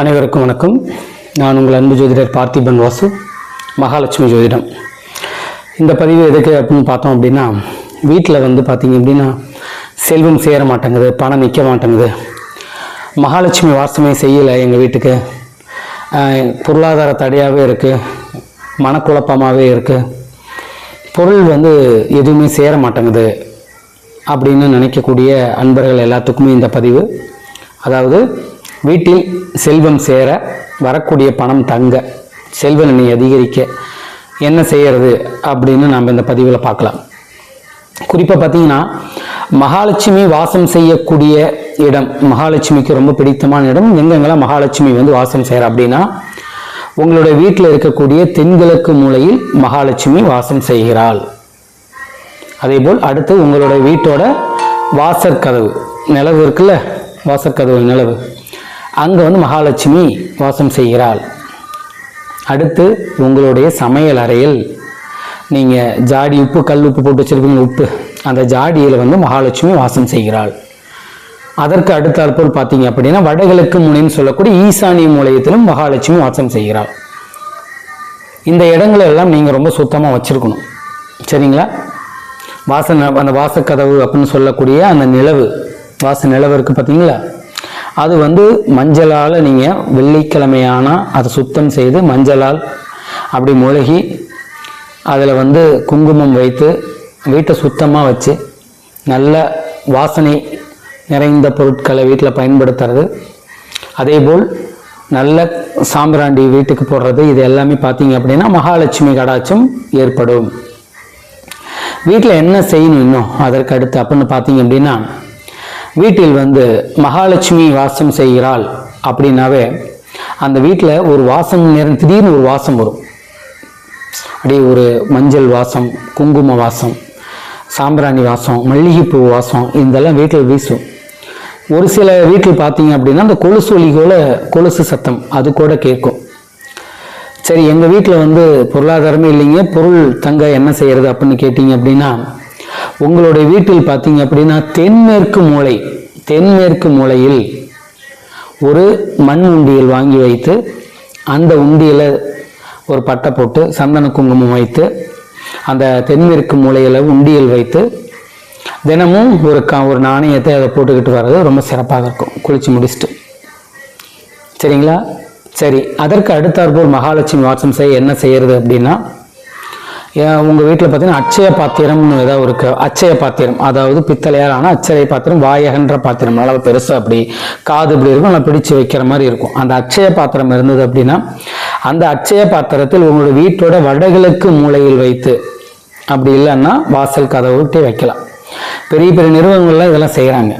அனைவருக்கும் வணக்கம். நான் உங்கள் அன்பு ஜோதிடர் பார்த்திபன் வாசு மகாலட்சுமி ஜோதிடம். இந்த பதிவு எதுக்கு அப்படின்னு பார்த்தோம் அப்படின்னா வீட்டில் வந்து பார்த்தீங்க அப்படின்னா செல்வம் சேர மாட்டேங்குது பணம் நிற்க மாட்டேங்குது. மகாலட்சுமி வாசமே செய்யலை எங்கள் வீட்டுக்கு. பொருளாதார தடையாகவே இருக்குது மனக்குழப்பமாகவே இருக்குது பொருள் வந்து எதுவுமே சேர மாட்டேங்குது அப்படின்னு நினைக்கக்கூடிய அன்பர்கள் எல்லாத்துக்குமே இந்த பதிவு. அதாவது வீட்டில் செல்வம் சேர வரக்கூடிய பணம் தங்க செல்வ நிலை அதிகரிக்க என்ன செய்யறது அப்படின்னு நம்ம இந்த பதிவில் பார்க்கலாம். குறிப்பாக பார்த்தீங்கன்னா மகாலட்சுமி வாசம் செய்யக்கூடிய இடம் மகாலட்சுமிக்கு ரொம்ப பிடித்தமான இடம் எங்கெங்கெல்லாம் மகாலட்சுமி வந்து வாசம் செய்கிற அப்படின்னா உங்களுடைய வீட்டில் இருக்கக்கூடிய தென்கிழக்கு மூலையில் மகாலட்சுமி வாசம் செய்கிறாள். அதேபோல் அடுத்து உங்களுடைய வீட்டோட வாசற்கதவு நிலவு இருக்குல்ல வாசற்கதவு நிலவு. அங்கே வந்து மகாலட்சுமி வாசம் செய்கிறாள். அடுத்து உங்களுடைய சமையல் அறையில் நீங்கள் ஜாடி உப்பு கல் உப்பு போட்டு வச்சிருப்பீங்க உப்பு. அந்த ஜாடியில் வந்து மகாலட்சுமி வாசம் செய்கிறாள். அதற்கு அடுத்த அற்போல் பார்த்தீங்க அப்படின்னா வடகிழக்கு முனைன்னு சொல்லக்கூடிய ஈசானிய மூலையத்திலும் மகாலட்சுமி வாசம் செய்கிறாள். இந்த இடங்களை எல்லாம் நீங்கள் ரொம்ப சுத்தமாக வச்சுருக்கணும். சரிங்களா? வாச அந்த வாசக்கதவு அப்படின்னு சொல்லக்கூடிய அந்த நிலவு வாச நிலவு இருக்குது பார்த்தீங்களா? அது வந்து மஞ்சளால் நீங்கள் வெள்ளிக்கிழமையானால் அதை சுத்தம் செய்து மஞ்சளால் அப்படி முழுகி அதில் வந்து குங்குமம் வைத்து வீட்டை சுத்தமாக வச்சு நல்ல வாசனை நிறைந்த பொருட்களை வீட்டில் பயன்படுத்துறது. அதேபோல் நல்ல சாம்பிராண்டி வீட்டுக்கு போடுறது. இது எல்லாமே பார்த்தீங்க அப்படின்னா மகாலட்சுமி கடாட்சம் ஏற்படும். வீட்டில் என்ன செய்யணும் இன்னும்? அதற்கு அடுத்து அப்படின்னு பார்த்தீங்க அப்படின்னா வீட்டில் வந்து மகாலட்சுமி வாசம் செய்கிறாள் அப்படின்னாவே அந்த வீட்டில் ஒரு வாசம் நேரம் திடீர்னு ஒரு வாசம் வரும். அப்படியே ஒரு மஞ்சள் வாசம் குங்கும வாசம் சாம்பிராணி வாசம் மல்லிகைப்பூ வாசம் இதெல்லாம் வீட்டில் வீசும். ஒரு சில வீட்டில் பார்த்தீங்க அப்படின்னா அந்த கொலுசு ஒலிகோல கொலுசு சத்தம் அது கூட கேட்கும். சரி எங்கள் வீட்டில் வந்து பொருளாதாரமே இல்லைங்க பொருள் தங்க என்ன செய்கிறது அப்படின்னு கேட்டிங்க அப்படின்னா உங்களுடைய வீட்டில் பார்த்தீங்க அப்படின்னா தென்மேற்கு மூலை தென்மேற்கு மூலையில் ஒரு மண் உண்டியல் வாங்கி வைத்து அந்த உண்டியலை ஒரு பட்டை போட்டு சந்தன குங்குமம் வைத்து அந்த தென்மேற்கு மூலையில் உண்டியல் வைத்து தினமும் ஒரு க ஒரு நாணயத்தை அதை போட்டுக்கிட்டு வர்றது ரொம்ப சிறப்பாக இருக்கும். குளிச்சு முடிச்சுட்டு. சரிங்களா? சரி அதற்கு அடுத்தாற்போல் மகாலட்சுமி வாசம் செய்ய என்ன செய்யறது அப்படின்னா ஏன் வீட்டில் பார்த்தீங்கன்னா அச்சய பாத்திரம்னு ஏதாவது இருக்கு. அச்சய பாத்திரம். அதாவது பித்தளையால் ஆனால் அச்சய பாத்திரம் வாயகன்ற பாத்திரம். நல்லா பெருசாக அப்படி காது இப்படி இருக்கும் நல்லா பிடிச்சு வைக்கிற மாதிரி இருக்கும். அந்த அச்சய பாத்திரம் இருந்தது அப்படின்னா அந்த அச்சய பாத்திரத்தில் உங்களோட வீட்டோட வடகிழக்கு மூலையில் வைத்து அப்படி இல்லைன்னா வாசல் கதவுட்டே வைக்கலாம். பெரிய பெரிய நிறுவனங்கள்லாம் இதெல்லாம் செய்கிறாங்க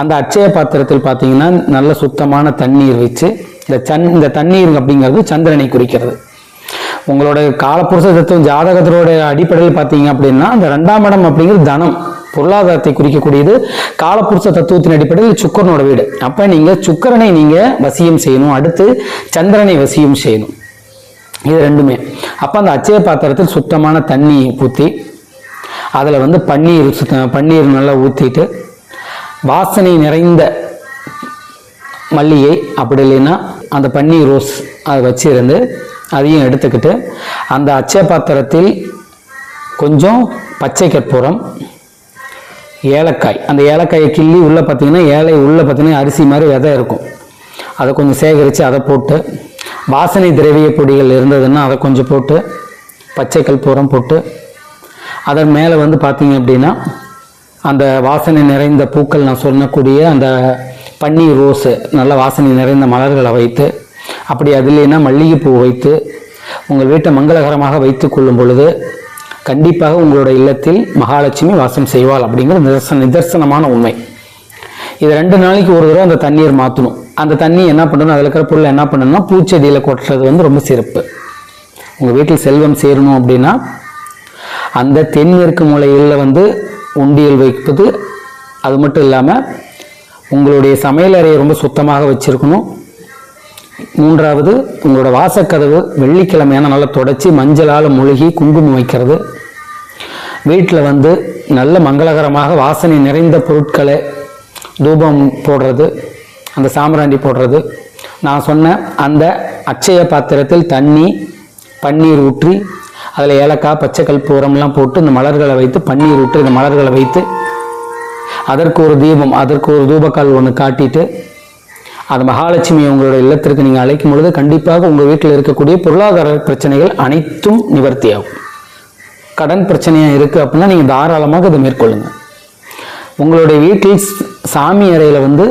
அந்த அச்சய பாத்திரத்தில் பார்த்தீங்கன்னா நல்ல சுத்தமான தண்ணீர் வச்சு இந்த சன் இந்த தண்ணீர் அப்படிங்கிறது சந்திரனை குறிக்கிறது. உங்களோட காலப்புருஷ தத்துவம் ஜாதகத்தினோட அடிப்படையில் பார்த்தீங்க அப்படின்னா அந்த ரெண்டாம் இடம் அப்படிங்கிறது தனம். பொருளாதாரத்தை குறிக்கக்கூடியது. காலப்புருஷ தத்துவத்தின் அடிப்படையில் சுக்கரனோட வீடு. அப்போ நீங்கள் சுக்கரனை நீங்கள் வசியம் செய்யணும். அடுத்து சந்திரனை வசியம் செய்யணும். இது ரெண்டுமே. அப்போ அந்த அச்சய பாத்திரத்தில் சுத்தமான தண்ணி ஊற்றி அதில் வந்து பன்னீர் சுத்த பன்னீர் நல்லா ஊற்றிட்டு வாசனை நிறைந்த மல்லிகை அப்படி இல்லைன்னா அந்த பன்னீர் ரோஸ் அதை வச்சிருந்து அதையும் எடுத்துக்கிட்டு அந்த அச்சை பாத்திரத்தில் கொஞ்சம் பச்சை கற்பூரம் ஏலக்காய். அந்த ஏலக்காயை கிள்ளி உள்ளே பார்த்தீங்கன்னா ஏழை உள்ளே பார்த்தீங்கன்னா அரிசி மாதிரி விதை இருக்கும். அதை கொஞ்சம் சேகரித்து அதை போட்டு வாசனை திரவிய பொடிகள் இருந்ததுன்னா அதை கொஞ்சம் போட்டு பச்சை கற்பூரம் போட்டு அதன் மேலே வந்து பார்த்தீங்க அப்படின்னா அந்த வாசனை நிறைந்த பூக்கள் நான் சொன்னக்கூடிய அந்த பன்னீர் ரோஸு நல்ல வாசனை நிறைந்த மலர்களை வைத்து அப்படி அது இல்லைன்னா மல்லிகைப்பூ வைத்து உங்கள் வீட்டை மங்களகரமாக வைத்து கொள்ளும் பொழுது கண்டிப்பாக உங்களோட இல்லத்தில் மகாலட்சுமி வாசம் செய்வாள் அப்படிங்கிற நிதர்சன நிதர்சனமான உண்மை. இது ரெண்டு நாளைக்கு ஒரு தடவை அந்த தண்ணீர் மாற்றணும் அந்த தண்ணி என்ன பண்ணணும்? அதில் இருக்கிற பொருள் என்ன பண்ணணும்னா பூச்செடியில் கொட்டுறது வந்து ரொம்ப சிறப்பு. உங்கள் வீட்டில் செல்வம் சேரணும் அப்படின்னா அந்த தென்மேற்கு மூலையில் வந்து உண்டியல் வைப்பது அது மட்டும் இல்லாமல் உங்களுடைய சமையல் அறையை ரொம்ப சுத்தமாக வச்சுருக்கணும். மூன்றாவது உங்களோட வாசக்கதவு வெள்ளிக்கிழமையான நல்லா தொடச்சி மஞ்சளால் மூழ்கி குங்குமம் வைக்கிறது. வீட்டில் வந்து நல்ல மங்களகரமாக வாசனை நிறைந்த பொருட்களை தூபம் போடுறது அந்த சாம்பிராண்டி போடுறது. நான் சொன்ன அந்த அச்சய பாத்திரத்தில் தண்ணி பன்னீர் ஊற்றி அதில் ஏலக்காய் பச்சை கல்பூரம்லாம் போட்டு இந்த மலர்களை வைத்து பன்னீர் ஊற்றி இந்த மலர்களை வைத்து அதற்கு ஒரு தீபம் அதற்கு ஒரு தூபக்கால் ஒன்று காட்டிட்டு அந்த மகாலட்சுமி உங்களோட இல்லத்திற்கு நீங்கள் அழைக்கும் பொழுது கண்டிப்பாக உங்கள் வீட்டில் இருக்கக்கூடிய பொருளாதார பிரச்சனைகள் அனைத்தும் நிவர்த்தியாகும். கடன் பிரச்சனையாக இருக்குது அப்படின்னா நீங்கள் தாராளமாக இதை மேற்கொள்ளுங்க. உங்களுடைய வீட்டில் சாமி அறையில் வந்து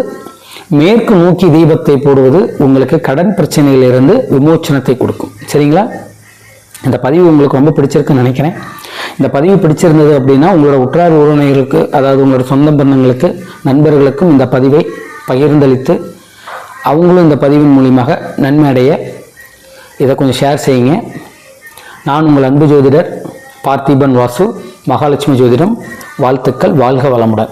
மேற்கு நோக்கி தீபத்தை போடுவது உங்களுக்கு கடன் பிரச்சனையிலிருந்து விமோச்சனத்தை கொடுக்கும். சரிங்களா? இந்த பதிவு உங்களுக்கு ரொம்ப பிடிச்சிருக்குன்னு நினைக்கிறேன். இந்த பதிவு பிடிச்சிருந்தது அப்படின்னா உங்களோட உற்றார் உறவினர்களுக்கு அதாவது உங்களோட சொந்த பந்தங்களுக்கு நண்பர்களுக்கும் இந்த பதிவை பகிர்ந்தளித்து அவங்களும் இந்த பதிவின் மூலியமாக நன்மை அடைய இதை கொஞ்சம் ஷேர் செய்யுங்க. நான் உங்கள் அன்பு ஜோதிடர் பார்த்திபன் வாசு மகாலட்சுமி ஜோதிடம் வாழ்த்துக்கள் வாழ்க வளமுடன்.